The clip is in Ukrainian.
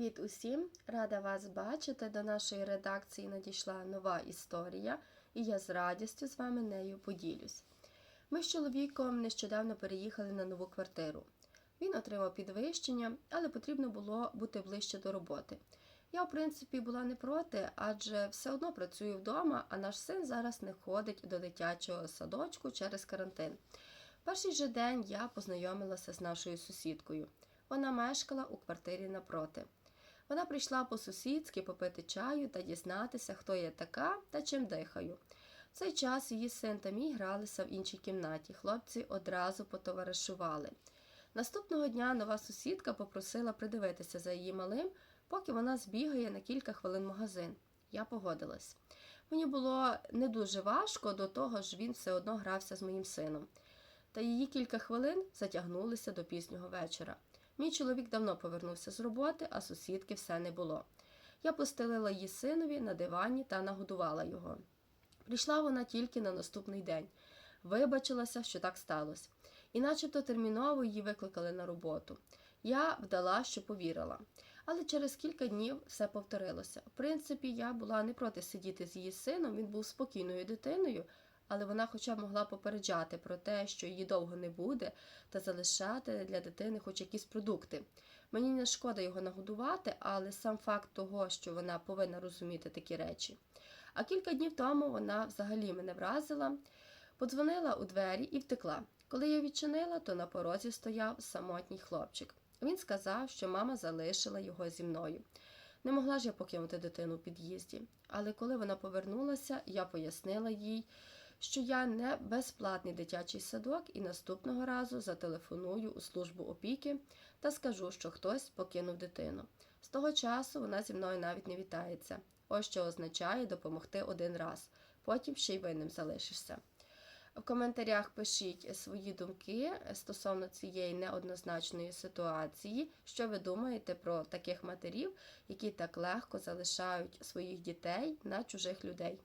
Привіт усім! Рада вас бачити. До нашої редакції надійшла нова історія, і я з радістю з вами нею поділюсь. Ми з чоловіком нещодавно переїхали на нову квартиру. Він отримав підвищення, але потрібно було бути ближче до роботи. Я, в принципі, була не проти, адже все одно працюю вдома, а наш син зараз не ходить до дитячого садочку через карантин. Перший же день я познайомилася з нашою сусідкою. Вона мешкала у квартирі напроти. Вона прийшла по-сусідськи попити чаю та дізнатися, хто я така та чим дихаю. В цей час її син та мій гралися в іншій кімнаті. Хлопці одразу потоваришували. Наступного дня нова сусідка попросила придивитися за її малим, поки вона збігає на кілька хвилин магазин. Я погодилась. Мені було не дуже важко, до того ж він все одно грався з моїм сином. Та її кілька хвилин затягнулися до пізнього вечора. Мій чоловік давно повернувся з роботи, а сусідки все не було. Я постелила її синові на дивані та нагодувала його. Прийшла вона тільки на наступний день. Вибачилася, що так сталося. І начебто терміново її викликали на роботу. Я вдала, що повірила. Але через кілька днів все повторилося. В принципі, я була не проти сидіти з її сином, він був спокійною дитиною, але вона хоча б могла попереджати про те, що її довго не буде, та залишати для дитини хоч якісь продукти. Мені не шкода його нагодувати, але сам факт того, що вона повинна розуміти такі речі. А кілька днів тому вона взагалі мене вразила, подзвонила у двері і втекла. Коли я відчинила, то на порозі стояв самотній хлопчик. Він сказав, що мама залишила його зі мною. Не могла ж я покинути дитину у під'їзді, але коли вона повернулася, я пояснила їй, що я не безплатний дитячий садок і наступного разу зателефоную у службу опіки та скажу, що хтось покинув дитину. З того часу вона зі мною навіть не вітається. Ось що означає допомогти один раз, потім ще й винним залишишся. В коментарях пишіть свої думки стосовно цієї неоднозначної ситуації, що ви думаєте про таких матерів, які так легко залишають своїх дітей на чужих людей.